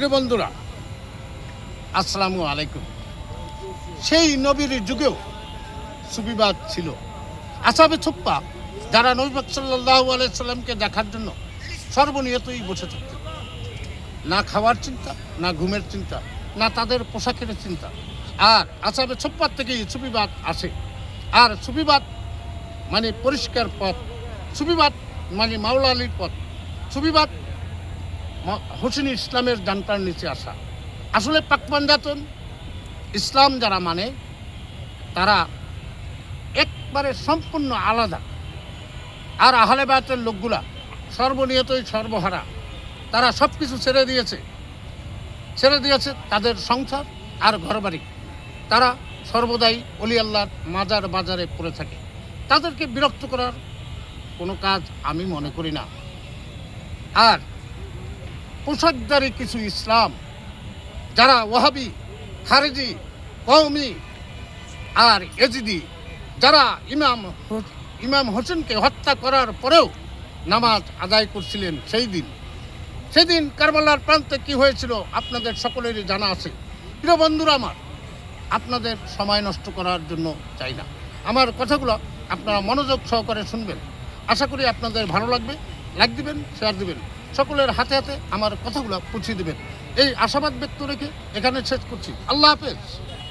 প্রিয় বন্ধুরা, আসসালামু আলাইকুম। সেই নবীর যুগেও সুবিবাদ ছিল। আসাবে ছোপ্পা যারা নবীবাক সাল্লাহ আলাইসাল্লামকে দেখার জন্য সর্বনিয়তই বসে থাকতেন। না খাওয়ার চিন্তা, না ঘুমের চিন্তা, না তাদের পোশাকের চিন্তা। আর আসাবে ছোপ্পার থেকেই সুবিবাদ আসে। আর সুবিবাদ মানে পরিষ্কার পথ, সুবিবাদ মানে মাওলা আলীর পথ, সুবিবাদ হোসেন ইসলামের ডানটার নিচে আসা। আসলে পাকপাঞ্জাতন ইসলাম যারা মানে তারা একবারে সম্পূর্ণ আলাদা। আর আহলে বায়াতের লোকগুলা সর্বনিয়তই সর্বহারা। তারা সব কিছু ছেড়ে দিয়েছে। ছেড়ে দিয়েছে তাদের সংসার আর ঘরবাড়ি। তারা সর্বদাই অলি আল্লাহর মাজার বাজারে পড়ে থাকে। তাদেরকে বিরক্ত করার কোনো কাজ আমি মনে করি না। আর পোশাকদারি কিছু ইসলাম, যারা ওয়াহাবি, খারেজি, কওমি আর এজিদি, যারা ইমাম ইমাম হোসেনকে হত্যা করার পরেও নামাজ আদায় করছিলেন সেই দিন। সেদিন কারবালার প্রান্তে কি হয়েছিল আপনাদের সকলেরই জানা আছে। প্রিয় বন্ধুরা আমার, আপনাদের সময় নষ্ট করার জন্য চাই না। আমার কথাগুলো আপনারা মনোযোগ সহকারে শুনবেন। আশা করি আপনাদের ভালো লাগবে। লাইক দিবেন শেয়ার দিবেন। সকলের হাতে হাতে আমার কথাগুলো পৌঁছে দেবেন। এই আশাবাদ ব্যক্ত রেখে এখানে শেষ করছি। আল্লাহ হাফেজ।